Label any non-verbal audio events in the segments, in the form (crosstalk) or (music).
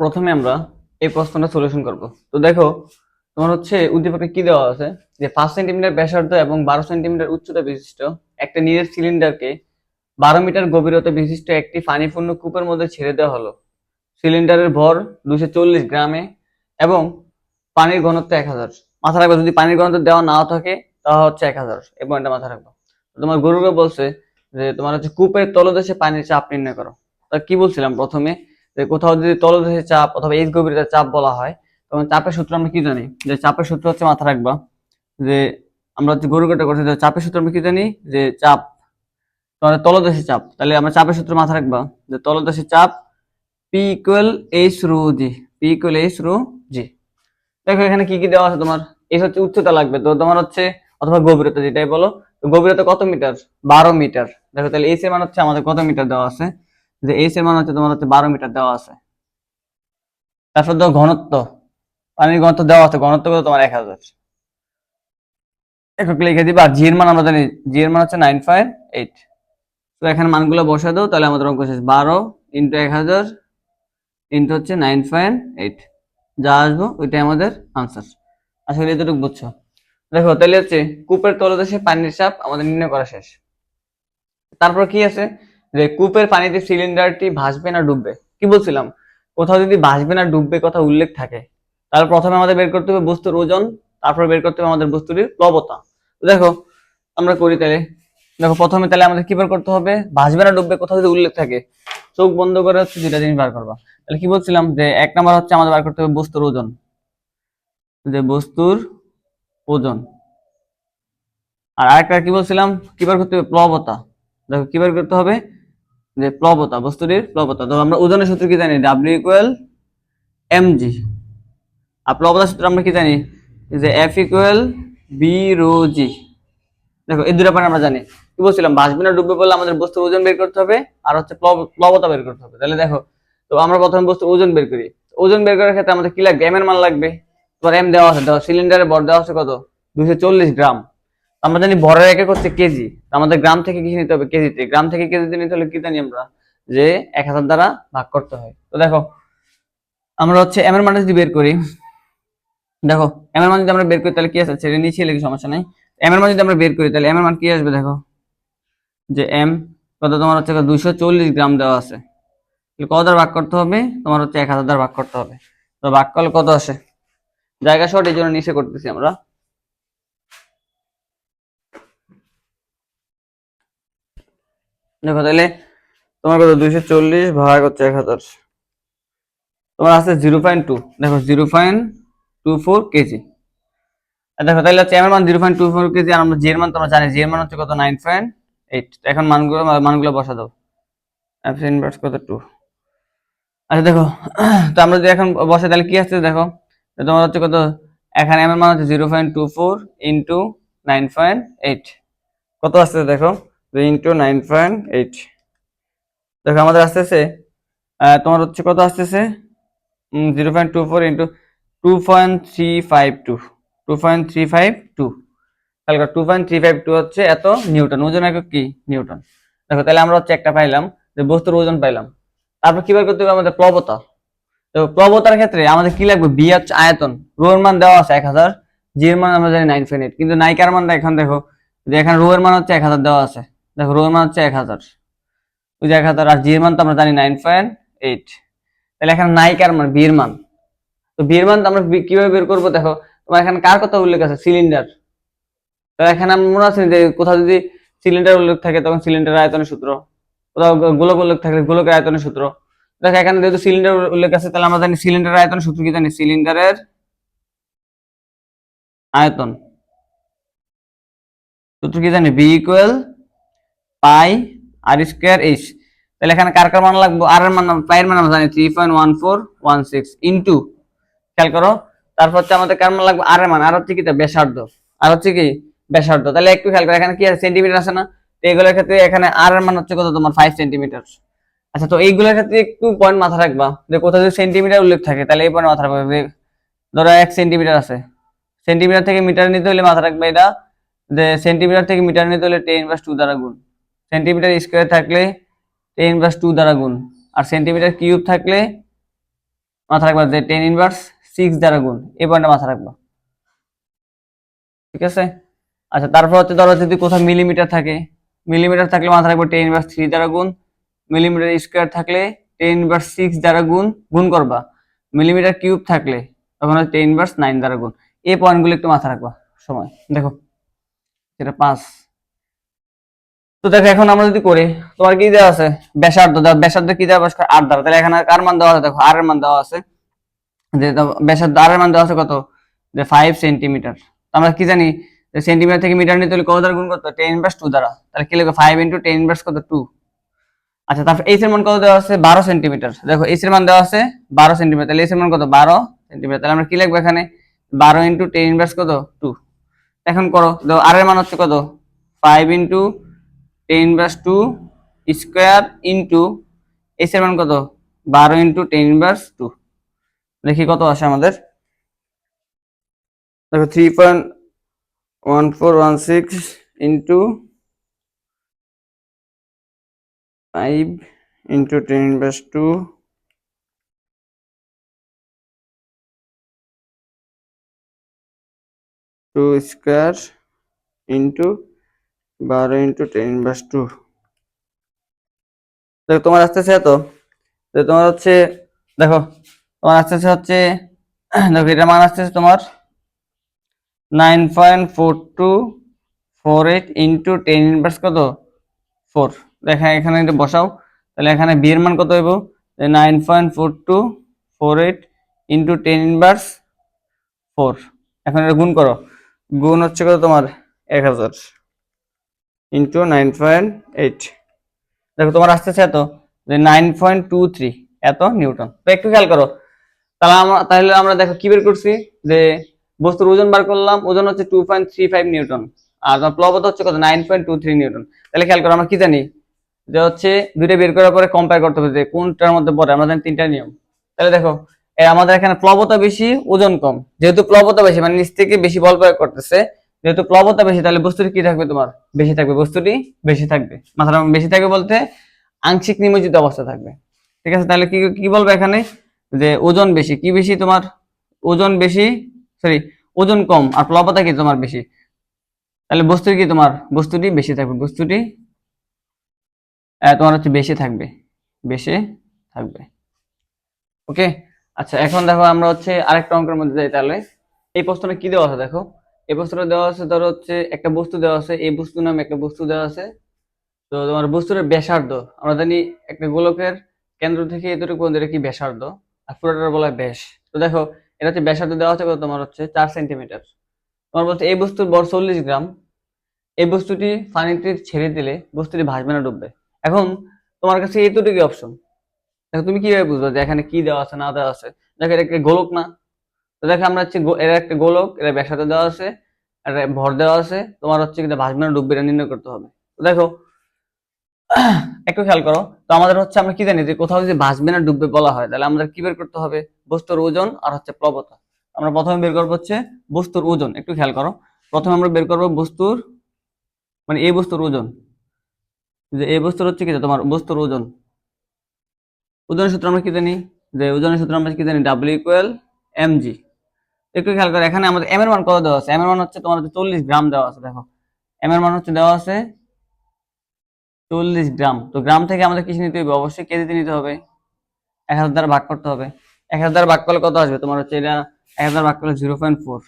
প্রথমে আমরা এই প্রশ্নটা সলিউশন করব। তো দেখো, তোমার হচ্ছে উদ্দীপকে কি দেওয়া আছে? যে পাঁচ সেন্টিমিটার ব্যাসার্ধ এবং বারো সেন্টিমিটার উচ্চতা বিশিষ্ট একটা নীলের সিলিন্ডারকে বারো মিটার গভীরতা বিশিষ্ট একটি পানিপূর্ণ কূপের মধ্যে ছেড়ে দেওয়া হলো। সিলিন্ডারের ভর দুশো চল্লিশ গ্রামে এবং পানির ঘনত্ব এক হাজার। মাথা রাখবে, যদি পানির ঘনত্ব দেওয়া নাও থাকে, তাহলে হচ্ছে এক হাজার। এই পয়েন্টটা মাথা রাখব। তোমার গরুকে বলছে যে, তোমার হচ্ছে কূপের তলদেশে পানির চাপ নির্ণয় করো। তা কি বলছিলাম প্রথমে? কোথাও যদি তলদেশে চাপ অথবা এই গভীরতার চাপ বলা হয়, তখন চাপের সূত্র আমরা কি জানি? যে চাপের সূত্র হচ্ছে মাথা রাখবা। যে আমরা হচ্ছে গরু কাটা করছি চাপের সূত্র আমরা কি জানি? যে চাপ তোমার তলদেশে চাপ। তাহলে আমরা চাপের সূত্র মাথা রাখবা। যে তলদেশে চাপ পি ইকুয়াল এইচ রু জি পি ইকুয়াল এইচ রু জি দেখো, এখানে কি কি দেওয়া আছে তোমার? এই হচ্ছে উচ্চতা লাগবে। তো তোমার হচ্ছে, অথবা গভীরতা যেটাই বলো গভীরতা কত মিটার? বারো মিটার। দেখো, তাহলে এইচ এর মান হচ্ছে আমাদের কত মিটার দেওয়া আছে? যে এইচ এর মান হচ্ছে তোমার হচ্ছে বারো মিটার দেওয়া আছে। তারপর দেখো ঘনত্ব, পানির ঘনত্ব দেওয়া আছে, ঘনত্ব কত? তোমার এক হাজার। একটু লিখে দিবা জি এর মান আমরা জানি জি এর মান হচ্ছে নাইন ফাইভ এইট তো এখানে মানগুলো বসা দাও, তাহলে আমাদের অঙ্ক শেষ। বারো ইন্টু এক হাজার ইন্টু হচ্ছে নাইন ফাইভ এইট যা আসব, ওইটাই আমাদের আনসার আসলে এতটুকু বুঝছ। দেখো, তাহলে হচ্ছে কূপের তলদেশে পানির চাপ আমাদের নির্ণয় করা শেষ। তারপর কি আছে? যে কূপের পানিতে সিলিন্ডারটি ভাসবে না ডুববে। কি বলছিলাম? কোথাও যদি ভাসবে না ডুববে কথা উল্লেখ থাকে, তাহলে প্রথমে আমাদের বের করতে হবে বস্তুর ওজন, তারপর বের করতে হবে আমাদের বস্তুটির প্লবতা দেখো, আমরা করি তাহলে, দেখো, প্রথমে তাহলে আমাদের কি বের করতে হবে? ভাসবে না ডুববে কোথাও যদি উল্লেখ থাকে, চোখ বন্ধ করে হচ্ছে দুটা জিনিস বার করবা। তাহলে কি বলছিলাম? যে এক নাম্বার হচ্ছে আমাদের বার করতে হবে বস্তুর ওজন। যে বস্তুর ওজন। আর আরেকটা কি বলছিলাম? কি বার করতে হবে? প্লবতা দেখো, কি বার করতে হবে? যে প্লবতা, বস্তুটির প্লবতা। তো আমরা ওজনের সূত্র কি জানি? ডাব্লিউ ইকুয়াল এম জি আর প্লবতার সূত্র আমরা কি জানি? যে F equal V rho G দেখো, এই দুটো আমরা জানি। কি বলছিলাম? ভাসবে না ডুববে বললে আমাদের বস্তুর ওজন বের করতে হবে, আর হচ্ছে প্লব- প্লবতা বের করতে হবে। তাহলে দেখো, তো আমরা প্রথমে বস্তু ওজন বের করি। ওজন বের করার ক্ষেত্রে আমাদের কি লাগবে? এম এর মান লাগবে? তোমার এম দেওয়া আছে সিলিন্ডারের বর দেওয়া আছে কত? দুশো চল্লিশ গ্রাম। আমরা জানি ভরের একক হচ্ছে কেজি। আমাদের গ্রাম থেকে কি নিতে হবে কেজিতে। গ্রাম থেকে কেজিতে নিতে হলে কি জানি আমরা? যে এক হাজার দ্বারা ভাগ করতে হয়। তো দেখো, আমরা হচ্ছে এম এর মানটা যদি বের করি, দেখো এম এর মান যদি আমরা বের করি, তাহলে কি আছে? ছেড়ে নিচে লিখে সমস্যা নাই। এম এর মান যদি আমরা বের করি, তাহলে এম এর মান কি আসবে দেখো? যে এম কত? তোমার হচ্ছে দুইশো চল্লিশ গ্রাম দেওয়া আছে। কত দ্বারা ভাগ করতে হবে? তোমার হচ্ছে এক হাজার দ্বারা ভাগ করতে হবে। তো ভাগ করলে কত আসে? জায়গা শর্ট এই জন্য নিচে করতেছি আমরা। দেখো তাহলে তোমার কত? দুইশো চল্লিশ ভাগ হচ্ছে এক হাজার। তোমার আছে জিরো পয়েন্ট টু। দেখো, zero point two four KG. দেখো, তাহলে হচ্ছে এম এর মান, zero point two four KG, আর আমরা জি এর মান তোমরা জানি জি এর মান হচ্ছে কত? Nine point eight. এখন মানগুলো মানগুলো বসা দাও। ইনভার্স কত? টু আচ্ছা দেখো, তো আমরা যদি এখন বসে তাহলে কি আসছে? দেখো তোমার হচ্ছে কত? এখানে এম এর মান হচ্ছে zero point two four into nine point eight. কত আসছে? দেখো ইন্টু নাইন পয়েন্ট এইট দেখো, আমাদের আসতেছে তোমার হচ্ছে কত আসতেছে? Zero point two four into two point three five two two point three five two তাহলে two point three five two হচ্ছে এত নিউটন, ওজন একক কি? নিউটন। দেখো, তাহলে আমরা হচ্ছে একটা পাইলাম, যে বস্তুর ওজন পাইলাম। তারপর কি বের করতে হবে আমাদের? প্লবতা তো প্লবতার ক্ষেত্রে আমাদের কি লাগবে? বি হচ্ছে আয়তন। রো এর মান দেওয়া আছে এক হাজার। জি এর মান আমরা জানি নাইন পয়েন্ট এইট কিন্তু নাইকার মান এখন দেখো, যে এখানে রো মান হচ্ছে এক হাজার দেওয়া আছে। দেখো রো এর মান হচ্ছে এক হাজার। ওই যে এক হাজার, আর জি এর মান তো আমরা জানি নাইন পয়েন্ট এইট তাহলে এখানে নাইকার মান? বি এর মান। তো বি এর মান তো আমরা কীভাবে বের করব? দেখো, তোমার এখানে কার কথা উল্লেখ আছে? সিলিন্ডার তো এখানে আমার মনে আছে যে, কোথাও যদি সিলিন্ডার উল্লেখ থাকে, তখন সিলিন্ডার আয়তনের সূত্র। কোথাও গোলক উল্লেখ থাকলে গোলকের আয়তনের সূত্র। দেখো, এখানে যেহেতু সিলিন্ডার উল্লেখ আছে, তাহলে আমরা জানি সিলিন্ডার আয়তনের সূত্র কি জানি? সিলিন্ডারের আয়তন। সূত্র কি জানি? V equal pi R square H তাহলে এখানে কার কার মান লাগবে? আর এর মান পাই এর মান আমরা জানি three point one four one six into খেয়াল করো। তারপর হচ্ছে আমাদের কার মান লাগবে? আর এর মান। আর হচ্ছে কি ব্যাসার্ধ। আর হচ্ছে কি? ব্যাসার্ধ। তাহলে একটু খেয়াল করো, এখানে কি আছে? সেন্টিমিটার আছে না? তো এগুলোর ক্ষেত্রে এখানে আর এর মান হচ্ছে কত তোমার? ফাইভ সেন্টিমিটার আচ্ছা তো এইগুলোর ক্ষেত্রে একটু পয়েন্ট মাথা রাখবা। যে কোথাও যদি সেন্টিমিটার উল্লেখ থাকে, তাহলে এই পয়েন্ট মাথা রাখবা। ধরো এক সেন্টিমিটার আছে। সেন্টিমিটার থেকে মিটার নিতে হলে মাথা রাখবে এটা। যে সেন্টিমিটার থেকে মিটার নিতে হলে টেন প্লাস টু দ্বারা গুণ। সেন্টিমিটার স্কোয়ার থাকলে টেন প্লাস টু দ্বারা গুণ, আর সেন্টিমিটার কিউব থাকলে মাথা রাখবা যে টেন ইনভার্স সিক্স দ্বারা গুণ, এই পয়েন্টটা মাথা রাখবা। ঠিক আছে? আচ্ছা তারপর হচ্ছে ধরো যদি কোথাও মিলিমিটার থাকে মিলিমিটার থাকলে মাথা রাখব টেন ইনভার্স থ্রি দ্বারা গুণ মিলিমিটার স্কোয়ার থাকলে টেন ইনভার্স সিক্স দ্বারা গুণ গুণ করবা। মিলিমিটার কিউব থাকলে তখন হচ্ছে টেন ইনভার্স নাইন দ্বারা গুণ। এই পয়েন্টগুলো একটু মাথা রাখবা, সময়। দেখো এটা পাঁচ তো দেখো, এখন আমরা যদি করি, তোমার কি দেওয়া আছে? ব্যাসার্ধ। ব্যাসার্ধ কি দেওয়া আট দ্বারা। তাহলে এখানে কার মান দেওয়া আছে? দেখো আর এর মান দেওয়া আছে। যে ব্যাসার্ধ আর এর মান দেওয়া আছে কত? যে ফাইভ সেন্টিমিটার আমরা কি জানি? সেন্টিমিটার থেকে মিটার নিতে হলে কত দ্বারা গুণ করতে টেন ইনভার্স টু দ্বারা। তাহলে কি লিখবে ফাইভ ইন্টু টেন ইনভার্স কত? টু আচ্ছা তারপর এইচ এর মান কত দেওয়া আছে? বারো সেন্টিমিটার দেখো এইচ এর মান দেওয়া আছে বারো সেন্টিমিটার তাহলে এইচ এর মান কত? বারো সেন্টিমিটার তাহলে আমরা কি লিখব এখানে? বারো ইন্টু টেন ইনভার্স কত? টু এখন করো। দেখো আর এর মান হচ্ছে কত? Five into ten inverse two square into H এর মান কত? বারো ইন্টু টেন ইনভার্স টু দেখি কত আসে আমাদের। দেখো three point one four one six into five into ten inverse two two square into বারো ইন্টু টেন ইনভার্স টু দেখো, তোমার আসতেছে এত। তোমার হচ্ছে, দেখো, তোমার আসতেছে হচ্ছে, (clears throat) দেখো এটা মান আসতেছে তোমার nine point four two four eight into ten inverse কত? ফোর দেখা, এখানে এটা বসাও। তাহলে এখানে বি এর মান কত হইব? Nine point four two four eight into ten inverse four এখন এটা গুণ করো। গুণ হচ্ছে কত তোমার? এক হাজার। ইন্টু নাইন পয়েন্ট এইট দেখো, তোমার আসতেছে এত, যে নাইন পয়েন্ট টু থ্রি এত নিউটন। তো একটু খেয়াল করো, তাহলে আমরা তাহলে আমরা দেখো কি বের করছি? যে বস্তুর ওজন বার করলাম, ওজন হচ্ছে two point three five newton. আর তোমার প্লবতা হচ্ছে কত? Nine point two three newton. তাহলে খেয়াল করো, আমরা কি জানি? যে হচ্ছে দুইটা বের করার পরে কম্পেয়ার করতে হবে যে কোনটার মধ্যে পড়ে, আমরা জানি তিনটা নিয়ম। তাহলে দেখো আমাদের এখানে প্লবতা বেশি, ওজন কম। যেহেতু প্লবতা বেশি মানে নিচ থেকে বেশি বল প্রয়োগ করতেছে যেহেতু প্লবতা বেশি, তাহলে বস্তুটি কি থাকবে তোমার? বেশি থাকবে। বস্তুটি বেশি থাকবে। মাথার বেশি থাকবে বলতে আংশিক নিমজ্জিত অবস্থা থাকবে। ঠিক আছে? তাহলে কি কি বলব এখানে? যে ওজন বেশি। কি বেশি তোমার? ওজন বেশি সরি ওজন কম আর প্লবতা কি তোমার বেশি? তাহলে বস্তুটি কি তোমার? বস্তুটি বেশি থাকবে। বস্তুটি তোমার হচ্ছে বেশি থাকবে। বেশি থাকবে। ওকে আচ্ছা এখন দেখো আমরা হচ্ছে আরেকটা অঙ্কের মধ্যে যাই তাহলে। এই প্রশ্নটা কি দেওয়া আছে দেখো? এই বস্তুটা দেওয়া আছে, ধরো হচ্ছে একটা বস্তু দেওয়া আছে, এই বস্তু নামে একটা বস্তু দেওয়া আছে। তো তোমার বস্তুর ব্যাসার্ধ, আমরা জানি একটা গোলকের কেন্দ্র থেকে এতটুকু পর্যন্ত এটা কি ব্যাসার্ধ? আর পুরোটার বলা ব্যাস। তো দেখো, এটা হচ্ছে ব্যাসার্ধ দেওয়া আছে তোমার হচ্ছে চার সেন্টিমিটার। তোমার বলছে এই বস্তুর বর চল্লিশ গ্রাম। এই বস্তুটি পানিতে ছেড়ে দিলে বস্তুটি ভাসবে না, ডুববে। এখন তোমার কাছে এইটুকুই অপশন দেখো, তুমি কীভাবে বুঝবে যে এখানে কি দেওয়া আছে, না দেওয়া আছে? দেখো, এটা একটা গোলক না। তো দেখো আমরা হচ্ছে এর একটা গোলক এটা ব্যাসার্ধ দেওয়া আছে এটা ভর দেওয়া আছে। তোমার হচ্ছে কিন্তু ভাসবে ডুববে নির্ণয় করতে হবে। তো দেখো, একটু খেয়াল করো। তো আমাদের হচ্ছে আমরা কি জানি যে কোথাও যদি ভাসবে না ডুববে বলা হয়, তাহলে আমাদের কি বের করতে হবে? বস্তুর ওজন আর হচ্ছে প্লবতা। আমরা প্রথমে বের করব হচ্ছে বস্তুর ওজন, একটু খেয়াল করো। প্রথমে আমরা বের করব বস্তুর মানে এই বস্তুর ওজন। যে এই বস্তুর হচ্ছে কি তোমার বস্তুর ওজন। ওজনের সূত্র আমরা কি জানি? যে ওজনের সূত্র আমরা কি জানি? ডাব্লিউ ইকুয়াল এম জি একটু খেয়াল করো, এখানে আমাদের এম এর মান কত দেওয়া আছে? এম এর মান হচ্ছে তোমার হচ্ছে চল্লিশ গ্রাম দেওয়া আছে, দেখো। এম এর মান হচ্ছে দেওয়া আছে চল্লিশ গ্রাম। তো গ্রাম থেকে আমাদের কিছু নিতে হবে অবশ্যই কেজিতে নিতে হবে। এক হাজার দ্বারা ভাগ করতে হবে। এক হাজার দ্বারা ভাগ করলে কত আসবে? তোমার হচ্ছে এটা এক হাজার ভাগ করলে zero point four.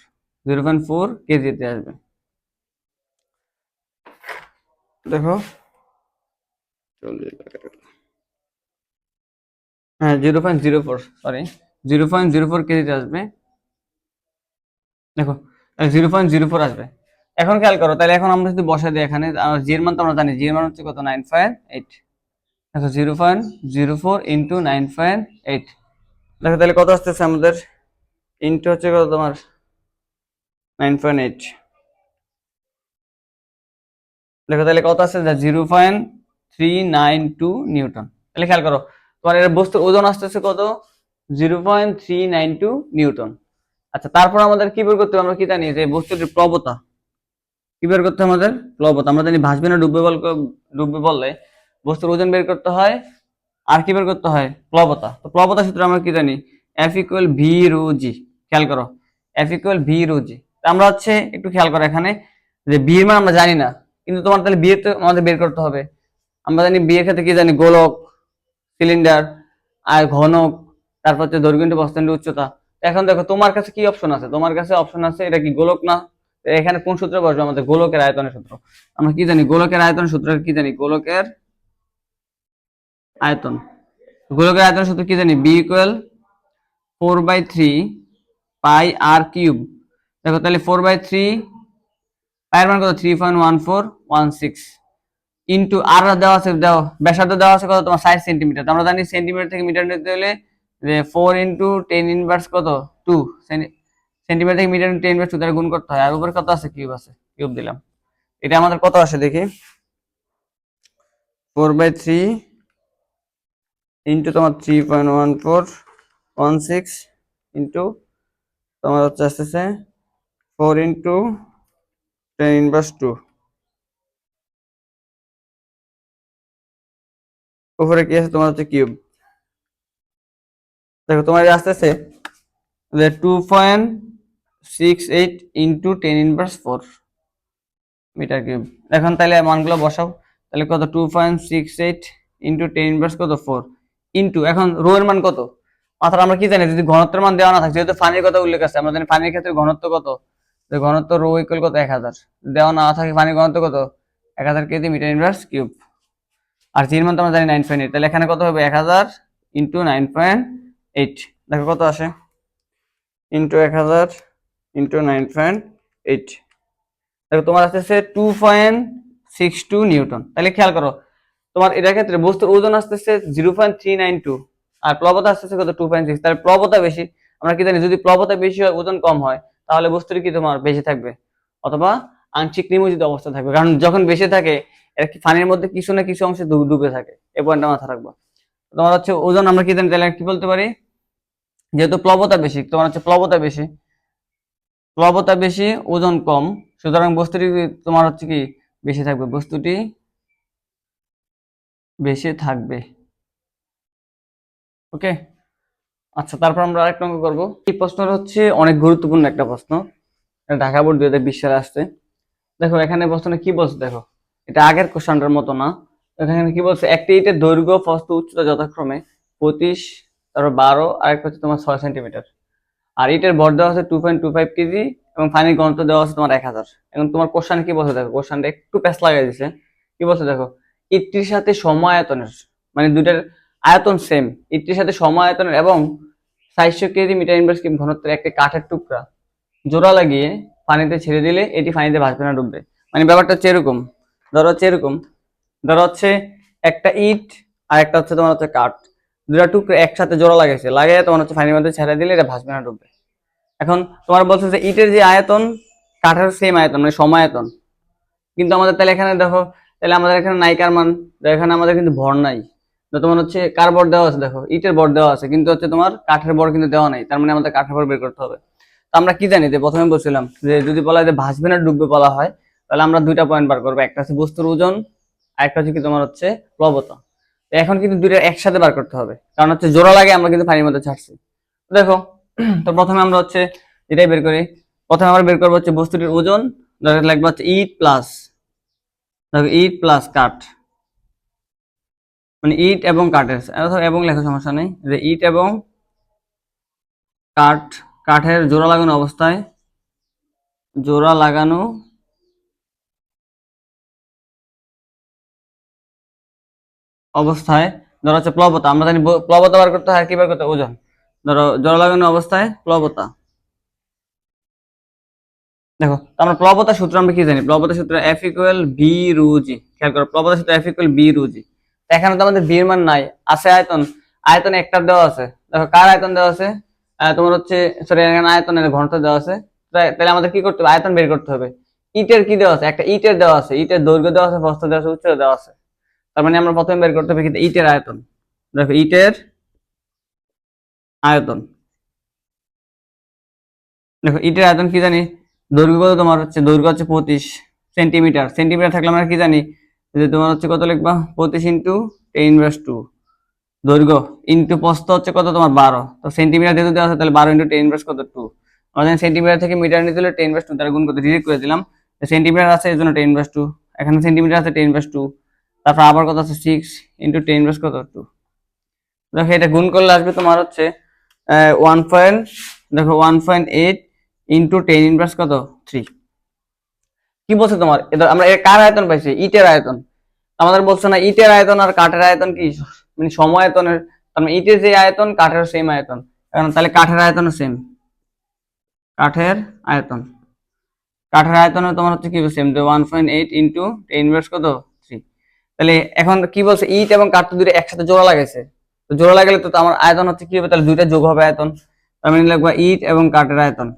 Zero point four কেজিতে আসবে। দেখো। হ্যাঁ zero point zero four sorry zero point zero four কেজিতে আসবে। দেখো জিরো পয়েন্ট জিরো ফোর আসবে। এখন খেয়াল করো, তাহলে এখন আমরা যদি বসাই দিই এখানে জির মান তো আমরা জানি জির মান হচ্ছে কত? নাইন ফাইভ এইট দেখো zero point zero four into nine point eight দেখো, তাহলে কত আসতেছে আমাদের? ইন্টু হচ্ছে কত তোমার? নাইন পয়েন্ট এইট দেখো, তাহলে কত আছে zero point three nine two newton. তাহলে খেয়াল করো, তোমার এর বস্তুর ওজন আসতেছে কত? Zero point three nine two newton. আচ্ছা তারপর আমাদের কি বের করতে হবে? আমরা কি জানি যে বস্তুটির প্রবতা কি বের করতে হবে আমাদের? প্লবতা। আমরা জানি ভাসবে না, ডুববে বল, ডুববে বললে বস্তুর ওজন বের করতে হয়। আর কি বের করতে হয়? প্লবতা। তো প্লবতা সূত্রে আমরা কি জানি? F equal V rho G খেয়াল করো। F equal V rho G আমরা হচ্ছে একটু খেয়াল করো এখানে যে বি এর মান আমরা জানি না, কিন্তু তোমার তাহলে বিয়ের তো আমাদের বের করতে হবে। আমরা জানি বিয়ের ক্ষেত্রে কি জানি? গোলক সিলিন্ডার আর ঘনক তারপর হচ্ছে দৈর্ঘ্য ইন্টু উচ্চতা। এখন দেখো, তোমার কাছে কি অপশন আছে? তোমার কাছে অপশন আছে, এটা কি গোলক না? এখানে কোন সূত্র বসবে? আমাদের গোলকের আয়তনের সূত্র। আমরা কি জানি? গোলকের আয়তনের সূত্র কি জানি? গোলকের আয়তন। গোলকের আয়তনের সূত্র কি জানি? V equal four by three pi R cube দেখো, তাহলে ফোর বাই থ্রি পায়ের মান কত? Three point one four one six into R দেওয়া আছে, দেওয়া ব্যাসার্ধ দেওয়া আছে কত? তোমার ষাট সেন্টিমিটার আমরা জানি সেন্টিমিটার থেকে মিটার নিতে হলে ফোর ইন্টু টেন ইনভার্স কত? টু সেন্টিমিটার থেকে মিটার টেন ইনভার্স টু দ্বারা গুণ করতে হয়। আর উপরে কত আছে? কিউব আছে। কিউব দিলাম। এটা আমাদের কত আসে দেখি? ফোর বাই থ্রি ইন্টু তোমার three point one four one six into তোমার হচ্ছে আসতেছে four into ten inverse two উপরে কি আছে? তোমার হচ্ছে কিউব দেখো, তোমার আসতেছে two point six eight into ten inverse four metre cube এখন তাহলে মানগুলো বসাও। তাহলে কত? Two point six eight into ten inverse কত? ফোর ইন্টু এখন রো এর মান কত? অর্থাৎ আমরা কি জানি? যদি ঘনত্বের মান দেওয়া না থাকে, যেহেতু ফানির কথা উল্লেখ আছে, আমরা জানি পানির ক্ষেত্রে ঘনত্ব কত? ঘনত্ব রো ইকুয়াল কত? এক হাজার। দেওয়া না থাকে ফানির ঘনত্ব কত? এক হাজার কেজি মিটার ইনভার্স কিউব আর জির মান তো আমরা জানি নাইন পয়েন্ট এইট তাহলে এখানে কত হবে? এক হাজার ইন্টু নাইন পয়েন্ট এইট দেখো কত আসে? ইন্টু এক হাজার ইন্টু নাইন পয়েন্ট এইট দেখো তোমার আসতেছে two point six two newton তাহলে খেয়াল করো, তোমার এটার ক্ষেত্রে বস্তুর ওজন আসতেছে zero point three nine two আর প্লবতা আসতেছে কত টু পয়েন্ট সিক্স তাহলে প্লবতা বেশি, আমরা কি জানি যদি প্লবতা বেশি হয়, ওজন কম হয়, তাহলে বস্তুটি কি তোমার বেশি থাকবে? অথবা আংশিক নিমজ্জিত অবস্থা থাকবে। কারণ যখন বেশি থাকে, এর কি পানির মধ্যে কিছু না কিছু অংশে ডুব- থাকে। এই পয়েন্টটা মাথা রাখব। তোমার হচ্ছে ওজন আমরা কি জানি, তাহলে কি বলতে পারি? যেহেতু প্লবতা বেশি, তোমার হচ্ছে প্লবতা বেশি। প্লবতা বেশি, ওজন কম। সুতরাং বস্তুটি তোমার হচ্ছে কি, বেশি থাকবে। বস্তুটি বেশি থাকবে। ওকে? আচ্ছা তারপর আমরা আরেকটা অঙ্ক করব। এই প্রশ্নটা হচ্ছে অনেক গুরুত্বপূর্ণ একটা প্রশ্ন। ঢাকা বোর্ড দুই হাজার বিশ সালে আসছে। দেখো, এখানে প্রশ্নটা কি বলছে দেখো? এটা আগের কোশ্চেনটার মতো না। এখানে কি বলছে? একটি ইটের দৈর্ঘ্য প্রস্থ উচ্চতা যথাক্রমে পঁচিশ, তারপর বারো, আর একটা হচ্ছে তোমার ছয় সেন্টিমিটার। আর ইটের ভর দেওয়া আছে two point two five KG এবং পানির ঘনত্ব দেওয়া আছে তোমার এক হাজার। এখন তোমার কোশ্চেন কি বলছে? দেখো কোশ্চেনটা একটু প্যাস লাগাই দিছে। কি বলছে? দেখো, ইটটির সাথে সম আয়তনের মানে দুইটার আয়তন সেম ইটটির সাথে সম আয়তনের এবং চারশো কেজি মিটার ইনভার্স কিউব ঘনত্বের একটি কাঠের টুকরা। জোড়া লাগিয়ে পানিতে ছেড়ে দিলে এটি পানিতে ভাসবে না, ডুববে। মানে ব্যাপারটা হচ্ছে এরকম। ধরো হচ্ছে এরকম। ধরো হচ্ছে একটা ইট আর একটা হচ্ছে তোমার হচ্ছে কাঠ। দুটা টুকরো একসাথে জোড়া লাগাইছে লাগিয়ে তোমার হচ্ছে পানির মধ্যে ছেড়ে দিলে এটা ভাসবে না, ডুববে। এখন তোমার বলছে যে ইটের যে আয়তন, কাঠের সেম আয়তন মানে সমায়তন কিন্তু আমাদের তাহলে এখানে দেখো, তাহলে আমাদের এখানে নাইকার মান এখানে আমাদের কিন্তু ভর নাই। তোমার হচ্ছে কার বর দেওয়া আছে দেখো, ইটের বর দেওয়া আছে, কিন্তু হচ্ছে তোমার কাঠের বর কিন্তু দেওয়া নাই, তার মানে আমাদের কাঠের বর বের করতে হবে। তো আমরা কি জানি, যে প্রথমে বলছিলাম যে যদি বলা হয় যে ভাসবে না, ডুববে বলা হয়, তাহলে আমরা দুইটা পয়েন্ট বার করব। একটা হচ্ছে বস্তুর ওজন আর একটা হচ্ছে কি তোমার হচ্ছে প্লবতা তো এখন কিন্তু দুইটা একসাথে বার করতে হবে। কারণ হচ্ছে জোড়া লাগে, আমরা কিন্তু পানির মধ্যে ছাড়ছি। দেখো, তো প্রথমে আমরা হচ্ছে এটাই বের করি, প্রথমে আমরা বের করব হচ্ছে বস্তুটির ওজন লাগবে হচ্ছে ইট প্লাস দেখো ইট প্লাস কাঠ মানে ইট এবং কাঠের এবং লেখা, সমস্যা নেই। যে ইট এবং কাঠ কাঠের জোড়া লাগানো অবস্থায়, জোড়া লাগানো অবস্থায়, ধরো হচ্ছে প্লবতা, আমরা জানি প্লবতা বার করতে হয়, কি বার করতে ওজন। ধরো জোড়া লাগানো অবস্থায় প্লবতা। দেখো আমরা প্লবতা সূত্র, আমরা কি জানি? প্লবতা সূত্র এফ ইকুয়াল বি খেয়াল করো, প্লবতা সূত্র এফ ইকুয়াল বি এখানে তো আমাদের বির মান নাই, আছে আয়তন। আয়তন একটা দেওয়া আছে। দেখো, কার আয়তন দেওয়া আছে? তোমার হচ্ছে সরি এখানে আয়তনের ঘনত্ব দেওয়া আছে। তাহলে আমাদের কি করতে হবে? আয়তন বের করতে হবে। ইটের কি দেওয়া আছে? একটা ইটের দেওয়া আছে। ইটের দৈর্ঘ্য দেওয়া আছে প্রস্থ দেওয়া আছে, উচ্চতা দেওয়া আছে। তার মানে আমরা প্রথমে বের করতে হবে কিন্তু ইটের আয়তন। দেখো, ইটের আয়তন। দেখো, ইটের আয়তন কি জানি? দৈর্ঘ্য তোমার হচ্ছে দৈর্ঘ্য হচ্ছে পঁচিশ সেন্টিমিটার। সেন্টিমিটার থাকলে আমরা কি জানি? যে তোমার হচ্ছে কত লিখবা? পঁচিশ ইন্টু টেন ইনভার্স টু দৈর্ঘ্য ইন্টু প্রস্থ হচ্ছে কত? তোমার বারো। তো সেন্টিমিটার যেহেতু দেওয়া তাহলে বারো ইন্টু টেন কত? টু আমরা জানি সেন্টিমিটার থেকে মিটার নিতে টেন ইনভার্স টু তাহলে গুণ করতে ডিরেক্ট করে দিলাম। সেন্টিমিটার আছে এই জন্য টেন ইনভার্স টু এখানে সেন্টিমিটার আছে টেন ইনভার্স টু তারপর আবার কত আছে? সিক্স ইন্টু টেন ইনভার্স কত? টু দেখো, এটা গুণ করলে আসবে তোমার হচ্ছে ওয়ান পয়েন্ট দেখো one point eight into ten inverse কত? থ্রি কি বলছে তোমার? এটা আমরা কার আয়তন পাইছি? ইটের আয়তন। আমাদের বলছে না ইটের আয়তন আর কাঠের আয়তন কি? মানে সমায়তনের তার মানে ইটের যে আয়তন কাঠের সেম আয়তন। কারণ তাহলে কাঠের আয়তন সেম কাঠের আয়তন। কাঠের আয়তন তোমার হচ্ছে কি same one point eight into ten inverse কত? তাহলে এখন কি বলছে, ইট এবং কাঠ তো দুটো একসাথে জোড়া লাগাইছে। তো জোড়া লাগালে তো আমার আয়তন হচ্ছে কি হবে? তাহলে দুইটা যোগ হবে আয়তন। আমি মানে লিখবা ইট এবং কাঠের আয়তন।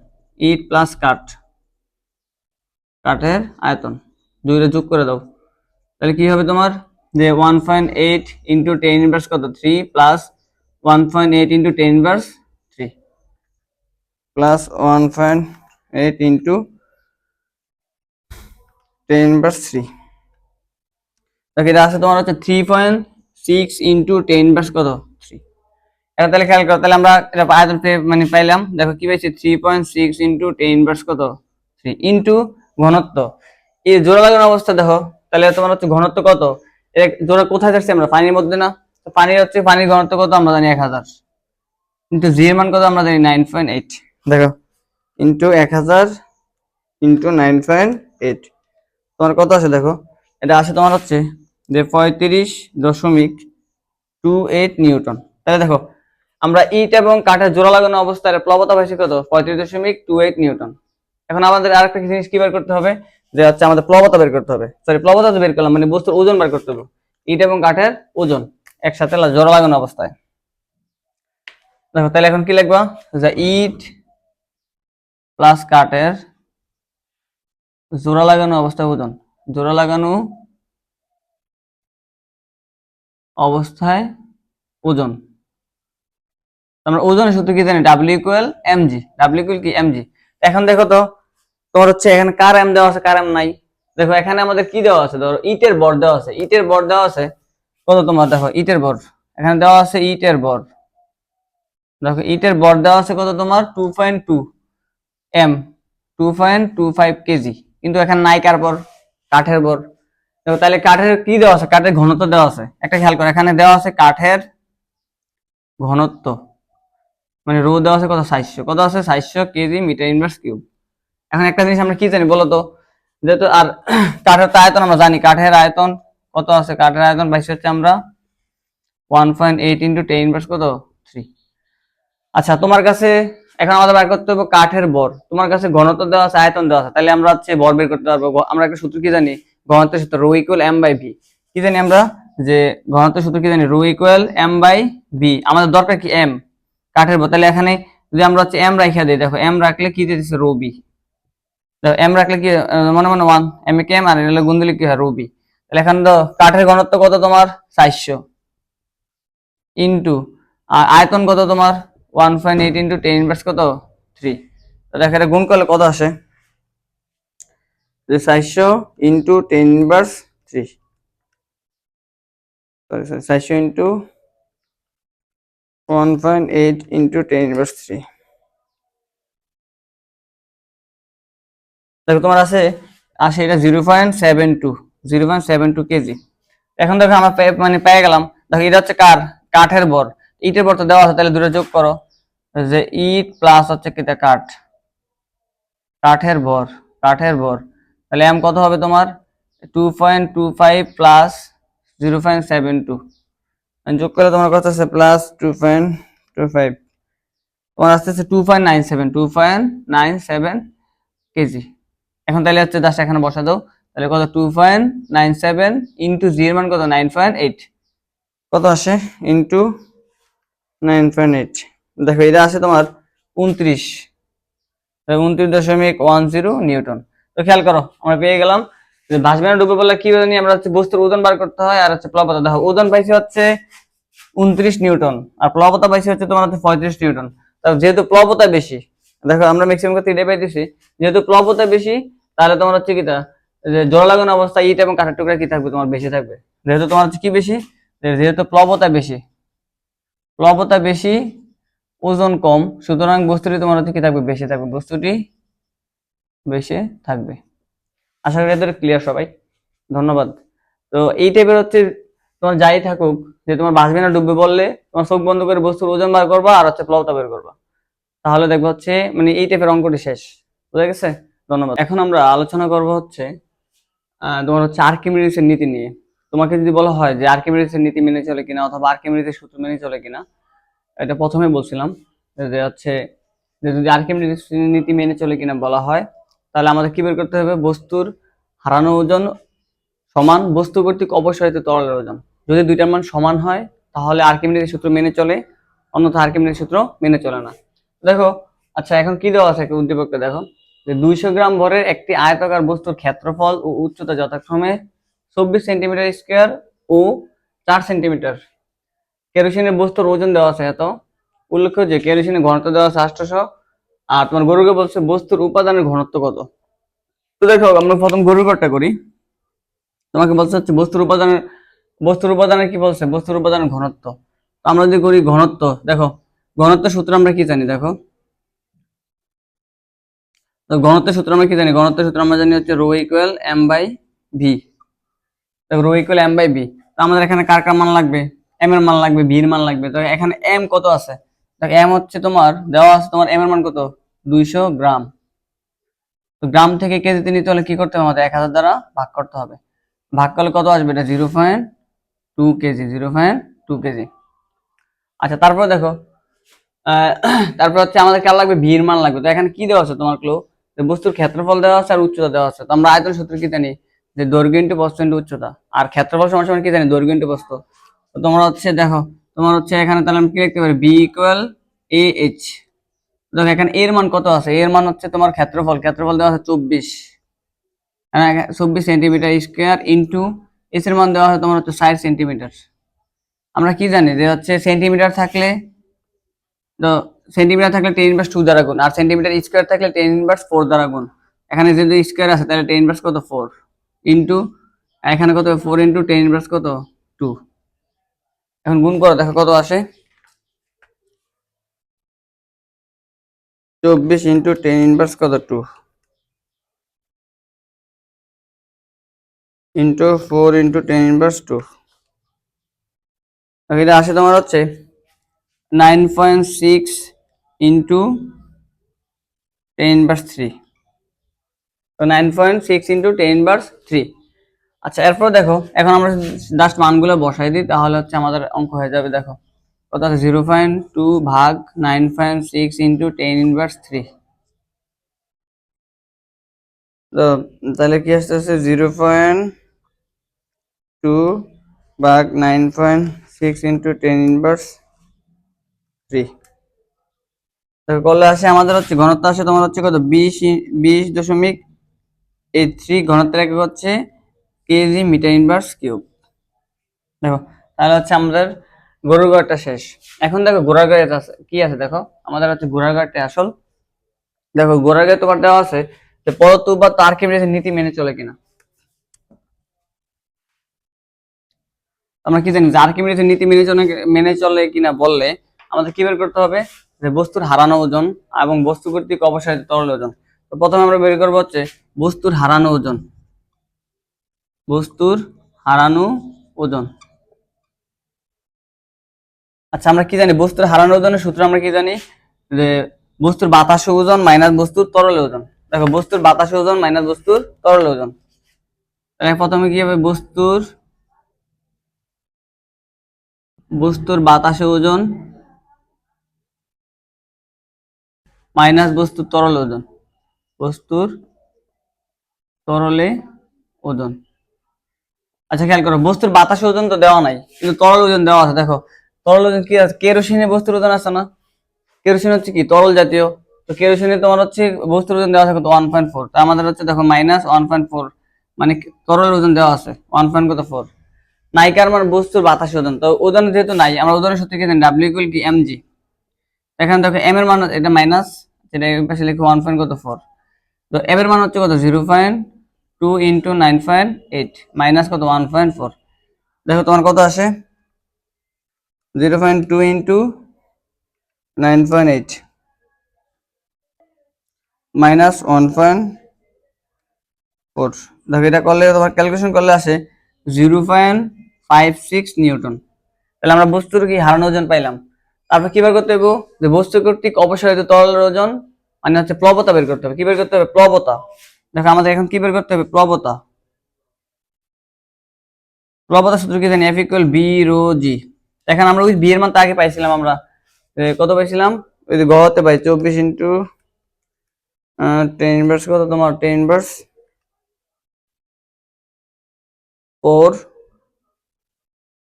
ইট প্লাস কাঠ। কাঠের আয়তন। দুইটা যোগ করে দাও। তাহলে কি হবে তোমার? যে one point eight into ten inverse কত? Three plus one point eight into ten inverse three plus one point eight into ten inverse three দেখো, এটা আছে তোমার হচ্ছে three point six into ten inverse কত? থ্রি এখন তাহলে খেয়াল করো, তাহলে আমরা এটা আয়তন মানে পাইলাম। দেখো, কি পাইছি? Three point six into ten inverse কত? থ্রি ইন্টু ঘনত্ব। এই জোড়া লাগানো অবস্থা দেখো, তাহলে তোমার হচ্ছে ঘনত্ব কত? এর জোড়া কোথায় থাকছে আমরা? পানির মধ্যে না? তো পানির হচ্ছে, পানির ঘনত্ব কত? আমরা জানি এক হাজার। কিন্তু জি এর মান কত? আমরা জানি নাইন পয়েন্ট এইট দেখো ইন্টু এক হাজার ইন্টু নাইন পয়েন্ট এইট তোমার কত আছে দেখো? এটা আছে তোমার হচ্ছে যে পঁয়ত্রিশ দশমিক টু এইট নিউটন। তাহলে দেখো, আমরা ইট এবং কাঠের জোড়া লাগানো অবস্থায় প্লবতা পাইছি কত? পঁয়ত্রিশ দশমিক টু এইট নিউটন। এখন আমাদের আরেকটা জিনিস কি বের করতে হবে? যে হচ্ছে আমাদের প্লবতা বের করতে হবে। সরি প্লবতা বের করলাম মানে বস্তুর ওজন বের করতে হবে। ইট এবং কাঠের ওজন একসাথে জোড়া লাগানো অবস্থায়। দেখো, তাহলে এখন কি লিখবা? যে ইট প্লাস কাঠের জোড়া লাগানো অবস্থায় ওজন। জোড়া লাগানো অবস্থায় ওজন। আমরা ওজনের সূত্র কি জানি? W equal M G W equal কি? এমজি এখন দেখো তো, তোমার হচ্ছে এখানে কার এম দেওয়া আছে, কার এম নাই। দেখো, এখানে আমাদের কি দেওয়া আছে? ধরো, ইটের বর দেওয়া আছে। ইটের বর দেওয়া আছে, কত তোমার? দেখো, ইটের বর। এখানে দেওয়া আছে ইটের বর। দেখো, ইটের বর দেওয়া আছে কত তোমার? Two point two M two point two five K G কিন্তু এখানে নাই কার বর? কাঠের বর। দেখো, তাহলে কাঠের কি দেওয়া আছে? কাঠের ঘনত্ব দেওয়া আছে। একটা খেয়াল করো, এখানে দেওয়া আছে কাঠের ঘনত্ব। মানে রো দেওয়া আছে কত? সাতশো কত আছে? সাতশো কেজি মিটার ইনভার্স কিউব। এখন একটা জিনিস আমরা কি জানি বলো তো? যেহেতু আর (clears throat) কাঠের তো আয়তন আমরা জানি। কাঠের আয়তন কত আছে? কাঠের আয়তন বাইশ হচ্ছে আমরা one point eight into ten inverse কত? থ্রি। আচ্ছা তোমার কাছে এখন আমাদের বের করতে হবে কাঠের বর। তোমার কাছে ঘনত্ব দেওয়া আছে, আয়তন দেওয়া আছে। তাহলে আমরা হচ্ছে বর বের করতে পারব। আমরা একটা সূত্র কি জানি? ঘনত্বের সূত্র rho equal M by V কি জানি আমরা? যে ঘনত্বের সূত্র কি জানি? Rho equal M by V আমাদের দরকার কি এম কাঠের বোতলে এখানে যদি আমরা হচ্ছে এম রাখা দিই, দেখো এম রাখলে কি দিতেছে? রো বি এম রাখলে কি মনে মনে one M K M R এটা হলো গুণ দিলে কি হয়? রো বি তাহলে এখানে তো কাঠের ঘনত্ব কত তোমার? চারশো। ইন্টু আর আয়তন কত তোমার? One point eight into ten inverse কত? থ্রি তো দেখো এটা গুণ করলে কত আসে? যে চারশো into ten inverse three sorry sorry চারশো into one point eight into ten inverse three দেখো তোমার আছে, আসে এটা zero point seven two zero point seven two K G এখন দেখো আমরা মানে পেয়ে গেলাম। দেখো এটা হচ্ছে কার? কাঠের বর। ইটের বর তো দেওয়া আছে, তাহলে দুটো যোগ করো। যে ইট প্লাস হচ্ছে কিটা কাঠ। কাঠের ভর কাঠের ভর তাহলে এম কত হবে তোমার? Two point two five plus zero point seven two যোগ করে তোমার কত আছে plus two point two five তোমার আসতেছে two point nine seven two point nine seven K G এখন তাহলে হচ্ছে জাস্ট এখানে বসা দাও। তাহলে কত? Two point nine seven into G এর মান কত? নাইন পয়েন্ট এইট কত আসে? ইন্টু নাইন পয়েন্ট এইট দেখো এটা আছে তোমার উনত্রিশ। উনত্রিশ দশমিক ওয়ান জিরো নিউটন। তো খেয়াল করো, আমরা পেয়ে গেলাম। যে ভাসমানে ডুবে বললে কি জানি আমরা হচ্ছে বস্তুর ওজন বার করতে হয় আর হচ্ছে প্লবতা। দেখো, ওজন পাইছে হচ্ছে উনত্রিশ নিউটন আর প্লবতা পাইছে হচ্ছে তোমার হচ্ছে পঁয়ত্রিশ নিউটন। যেহেতু প্লবতা বেশি, দেখো আমরা ম্যাক্সিমাম ক্ষেত্রে এটাই পাইতেছি, যেহেতু প্লবতা বেশি, তাহলে তোমার হচ্ছে কিটা? যে জোড়া লাগানো অবস্থায় ইট এবং কাঠের টুকরা কি থাকবে? তোমার বেশি থাকবে। যেহেতু তোমার হচ্ছে কি বেশি? যেহেতু প্লবতা বেশি প্লবতা বেশি, ওজন কম, সুতরাং বস্তুটি তোমার হচ্ছে কি থাকবে? বেশি থাকবে। বস্তুটি বেশি থাকবে। আশা করি এদের ক্লিয়ার সবাই। ধন্যবাদ। তো এই টাইপের হচ্ছে তোমার যাই থাকুক, যে তোমার বাঁচবে না, ডুববে বললে তোমার চোখ বন্ধ করে বস্তুর ওজন বার করবা আর হচ্ছে প্লবতা বের করবা। তাহলে দেখব হচ্ছে মানে এই টাইপের অঙ্কটি শেষ। বুঝা গেছে? ধন্যবাদ। এখন আমরা আলোচনা করব হচ্ছে তোমার হচ্ছে আর্কিমিডিসের নীতি নিয়ে। তোমাকে যদি বলা হয় যে আর্কিমিডিসের নীতি মেনে চলে কিনা অথবা আর্কিমিডিসের সূত্র মেনে চলে কিনা, এটা প্রথমে বলছিলাম যে হচ্ছে, যে যদি আর্কিমিডিস নীতি মেনে চলে কিনা বলা হয় তাহলে আমাদের কি বের করতে হবে? বস্তুর হারানো ওজন সমান, বস্তু কর্তৃক অবসরিত তরলের ওজন। যদি দুইটার মান সমান হয়, তাহলে আর্কিমিডিসের সূত্র মেনে চলে, অন্যথা আর্কিমিডিসের সূত্র মেনে চলে না। দেখো আচ্ছা এখন কি দেওয়া আছে একটা উদ্দীপকটা দেখো, যে দুইশো গ্রাম ভরের একটি আয়তাকার বস্তুর ক্ষেত্রফল ও উচ্চতা যথাক্রমে চব্বিশ সেন্টিমিটার স্কোয়ার ও চার সেন্টিমিটার। কেরোসিনের বস্তুর ওজন দেওয়া আছে এত। উল্লেখ্য যে, কেরোসিনের ঘনত্ব দেওয়া আছে আটশোশো আর তোমার গরুকে বলছে বস্তুর উপাদানের ঘনত্ব কত? তো দেখো, আমরা প্রথম গরুর ঘরটা করি। তোমাকে বলছে হচ্ছে বস্তুর উপাদানের বস্তুর উপাদানের কি বলছে? বস্তুর উপাদানের ঘনত্ব। আমরা যদি করি ঘনত্ব, দেখো, ঘনত্ব সূত্র আমরা কি জানি, দেখো? তো ঘনত্বের সূত্র আমরা কি জানি? ঘনত্বের সূত্র আমরা জানি হচ্ছে rho equal M by V দেখো, rho equal M by V তো আমাদের এখানে কার কার মান লাগবে? এম এর মান লাগবে ভি এর মান লাগবে। তো এখানে এম কত আছে? এম হচ্ছে তোমার, দেওয়া আছে তোমার এম এর মান কত? দুইশো গ্রাম। তো গ্রাম থেকে কেজিতে নিতে হলে কি করতে হবে? আমাদের এক হাজার দ্বারা ভাগ করতে হবে। ভাগ করলে কত আসবে? এটা zero point two K G, zero point two K G. আচ্ছা তারপর দেখো তারপর হচ্ছে আমাদের কার লাগবে ভি এর মান লাগবে। তো এখানে কি দেওয়া আছে তোমার ক্লো বস্তুর ক্ষেত্রফল দেওয়া আছে আর উচ্চতা দেওয়া আছে। তো আমরা আয়তন সূত্র কি জানি? যে দৈর্ঘ্য ইন্টু প্রস্থ ইন্টু উচ্চতা। আর ক্ষেত্রফল সমান সমান কি জানি? দৈর্ঘ্য ইন্টু প্রস্থ তো তোমরা হচ্ছে দেখো তোমার হচ্ছে এখানে তাহলে আমি কি লিখতে পারি? বি ইকুয়াল এ এইচ দেখো, এখানে এর মান কত আছে? এর মান হচ্ছে তোমার ক্ষেত্রফল। ক্ষেত্রফল দেওয়া আছে চব্বিশ। চব্বিশ সেন্টিমিটার স্কোয়ার ইন্টু এস এর মান দেওয়া হয় তোমার হচ্ছে ষাট সেন্টিমিটার আমরা কি জানি যে হচ্ছে সেন্টিমিটার থাকলে, তো সেন্টিমিটার থাকলে টেন ইনভার্স টু দ্বারা গুণ, আর সেন্টিমিটার স্কোয়ার থাকলে টেন ইনভার্স ফোর দ্বারা গুণ। এখানে যেহেতু স্কোয়ার আছে, তাহলে টেন ইনভার্স কত? ফোর ইন্টু এখানে কত? ফোর ইন্টু টেন ইনভার্স কত? টু এখন গুণ করো, দেখো কত আসে। চব্বিশ ইন্টু টেন ইনভার্স কত two? Into four into ten inverse two. এটা আসে তোমার হচ্ছে nine point six into ten inverse three. তো nine point six into ten inverse three. আচ্ছা এরপর দেখো, এখন আমরা জাস্ট মানগুলো বসাই দিই, তাহলে হচ্ছে আমাদের অঙ্ক হয়ে যাবে, দেখো। কত আছে? জিরো পয়েন্ট টু ভাগ nine point six into ten inverse three তো তাহলে কি আসতেছে? জিরো পয়েন্ট টু ভাগ nine point six into ten inverse three করলে আসে আমাদের হচ্ছে, ঘনত্ব আসে তোমার হচ্ছে কত? বিশ বিশ দশমিক এইট থ্রি ঘনত্বের একক হচ্ছে কেজি, মিটার ইনভার্স কিউব দেখো, তাহলে হচ্ছে আমাদের গরুর ঘরটা শেষ। এখন দেখো ঘোড়ার গাড়ি আছে, কি আছে দেখো? আমাদের হচ্ছে ঘোড়ার ঘরটা আসল। দেখো, ঘোড়ার গাড়ি তোমার দেওয়া আছে যে পরতু বা তার কেমিটের নীতি মেনে চলে কিনা। আমরা কি জানি যে আর্কিমিডিসের নীতি মেনে চলে মেনে চলে কিনা বললে আমাদের কি বের করতে হবে? যে বস্তুর হারানো ওজন এবং বস্তু কর্তৃক অবসারিত তরল ওজন। তো প্রথমে আমরা বের করব হচ্ছে বস্তুর হারানো ওজন। বস্তুর হারানো ওজন। আচ্ছা আমরা কি জানি? বস্তুর হারানো ওজনের সূত্র আমরা কি জানি? যে বস্তুর বাতাস ওজন মাইনাস বস্তুর তরল ওজন। দেখো, বস্তুর বাতাস ওজন মাইনাস বস্তুর তরল ওজন। তাহলে প্রথমে কি হবে? বস্তুর বস্তুর বাতাসে ওজন মাইনাস বস্তুর তরল ওজন। বস্তুর তরলে ওজন। আচ্ছা খেয়াল করো, বস্তুর বাতাস ওজন তো দেওয়া নাই, কিন্তু তরল ওজন দেওয়া আছে, দেখো। তরল ওজন কি আছে? কেরোসিনে বস্তুর ওজন আছে না? কেরোসিন হচ্ছে কি? তরল জাতীয়। তো কেরোসিনে তোমার হচ্ছে বস্তুর ওজন দেওয়া আছে ওয়ান পয়েন্ট ফোর তা আমাদের হচ্ছে, দেখো মাইনাস ওয়ান পয়েন্ট ফোর মানে তরল ওজন দেওয়া আছে ওয়ান পয়েন্ট কত ফোর নাইকার মানে বস্তুর বাতাস ওজন। তো ওজন যেহেতু নাই, আমরা ওজনের সূত্র কি ডাব্লিউ ইকুয়াল কি? এম জি এখানে দেখো এম এর মান এটা মাইনাস এই পাশে লিখো ওয়ান পয়েন্ট কত ফোর তো এম এর মান হচ্ছে কত? Zero point two into nine point eight, minus কত? One point four. দেখো তোমার কত আসে? Zero point two into nine point eight, minus one point four. দেখো এটা করলে, তোমার ক্যালকুলেশন করলে আসে zero point five six newton. তাহলে আমরা বস্তুর কি হারানো ওজন পাইলাম? তারপর কি বের করতে হবে যে বস্তু কর্তৃক অপসারিত তরল ওজন মানে হচ্ছে প্লবতা বের করতে হবে। কি বের করতে হবে? প্লবতা। দেখো, আমাদের এখন কি বের করতে হবে? প্রবতা। প্লবতা সূত্র কি জানি? F equal B rho G এখন আমরা ওই বি এর মান তো আগে পাইছিলাম আমরা। কত পাইছিলাম? ওই যে গহতে পাই, চব্বিশ ইন্টু টেন ইনভার্স কত তোমার? টেন ইনভার্স ফোর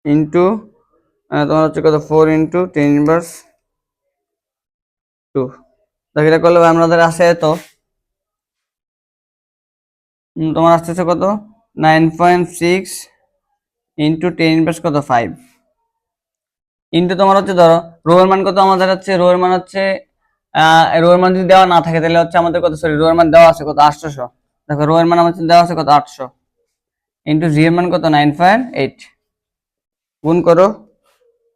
ইন্টু তোমার হচ্ছে কত? Four into ten inverse two দেখো, এটা করলে আমাদের আসে এত। তোমার আসতেছে কত? Nine point six into ten inverse কত? ফাইভ। ইন্টু তোমার হচ্ছে ধরো রোয়ের মান কত আমাদের হচ্ছে? রোয়ের মান হচ্ছে রোয়ের মান যদি দেওয়া না থাকে, তাহলে হচ্ছে আমাদের কত? সরি রোয়ের মান দেওয়া আছে কত? আটশোশো দেখো রোয়ের মান আমাদের দেওয়া আছে কত? আটশো। ইন্টু জি এর মান কত? Nine point eight. গুণ করো,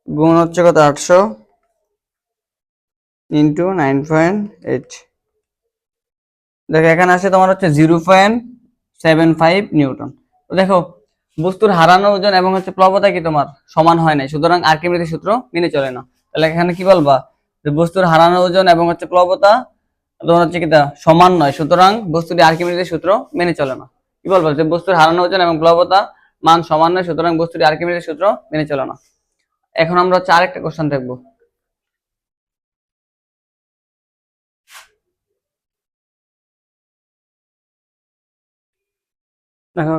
গুণ হচ্ছে কত? আটশো। Into nine point eight. দেখো, এখানে আসে তোমার হচ্ছে zero point seven five newton. তো দেখো, বস্তুর হারানো ওজন এবং হচ্ছে প্লবতা কি তোমার? সমান হয় নাই। সুতরাং আর্কিমিডিসের সূত্র মেনে চলে না। তাহলে এখানে কি বলবা? যে বস্তুর হারানো ওজন এবং হচ্ছে প্লবতা তোমার হচ্ছে কি সমান নয়। সুতরাং বস্তুটি আর্কিমিডিসের সূত্র মেনে চলে না। কি বলব? যে বস্তুর হারানো ওজন এবং প্লবতা মান সমান নয়, সুতরাং বস্তুটি আর্কিমিডিসের সূত্র মেনে চলে না। এখন আমরা হচ্ছে আরেকটা কোশ্চেন দেখব। দেখো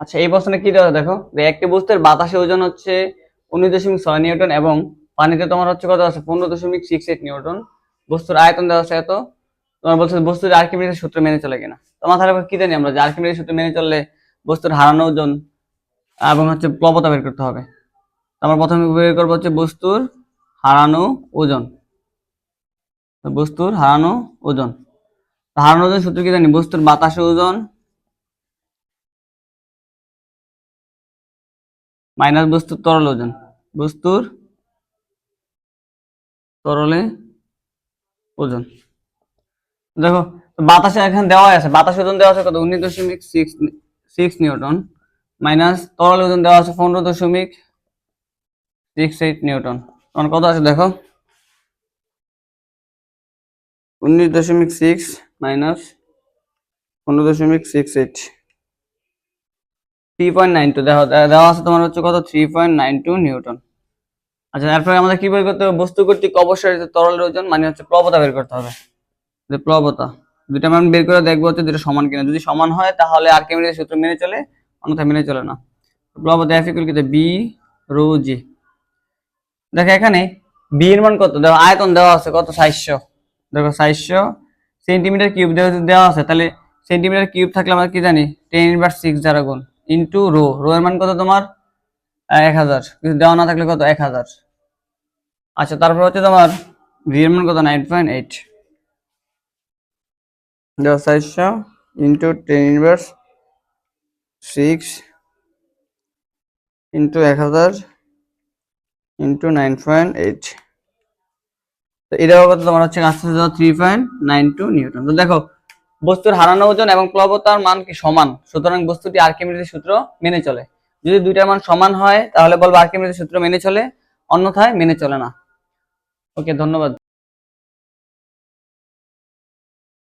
আচ্ছা এই প্রশ্নে কি দেওয়া দেখো, যে একটি বস্তুর বাতাসে ওজন হচ্ছে উনিশ দশমিক ছয় নিউটন এবং পানিতে তোমার হচ্ছে কত আছে? পনেরো দশমিক সিক্স এইট নিউটন। বস্তুর আয়তন দেওয়া আছে এত। তোমার বলছে বস্তুর আর্কিমিডিসের সূত্র মেনে চলে কিনা। তোমার তাহলে কি জানি আমরা যে আর্কিমিডিসের সূত্র মেনে চললে বস্তুর হারানো ওজন এবং হচ্ছে প্লবতা বের করতে হবে। তো আমরা প্রথমে বের করব হচ্ছে বস্তুর হারানো ওজন। বস্তুর হারানো ওজন। হারানো ওজন সূত্র কি জানি? বস্তুর বাতাসে ওজন মাইনাস বস্তুর তরল ওজন। বস্তুর তরলে ওজন। দেখো বাতাসে এখানে দেওয়া আছে, বাতাস ওজন দেওয়া আছে কত? উনিশ দশমিক সিক্স সিক্স নিউটন। মাইনাস তরল ওজন দেওয়া আছে পনেরো দশমিক সিক্স এইট নিউটন। তখন কত আছে দেখো? উনিশ দশমিক সিক্স মাইনাস পনেরো দশমিক সিক্স এইট আচ্ছা বস্তু কর্তৃক মানে হচ্ছে প্লবতা বের করতে হবে। মান দেখব সমান হয়, তাহলে আর্কিমিডিসের সূত্র মেনে চলে অন্যথা মেনে চলে না। বি রো জি দেখো এখানে বি এর মান কত? দেখো, আয়তন দেওয়া আছে কত? সাতশো দেখো সাতশো সেন্টিমিটার কিউব দেওয়া আছে, তাহলে সেন্টিমিটার কিউব থাকলে আমরা কি জানি? টেন ইনভার্স সিক্স দ্বারা গুণ। Into rho. রো এর মান কত তোমার? এক হাজার। কিছু দেওয়া না থাকলে কত? এক হাজার। আচ্ছা তারপর হচ্ছে তোমার ভি এর মান কত? Nine point eight. দেখো সাতশো into ten inverse six into এক হাজার ইন্টু নাইন পয়েন্ট এইট। তো কত? তোমার হচ্ছে আস্তে আস্তে three point nine two newton. তো দেখো বস্তুর হারানো ওজন এবং প্লবতার মান কি সমান? সুতরাং বস্তুটি আর্কিমিডিস সূত্র মেনে চলে। যদি দুইটার মান সমান হয়, তাহলে বলব আর্কিমিডিস সূত্র মেনে চলে, অন্যথায় মেনে চলে না। ওকে, ধন্যবাদ।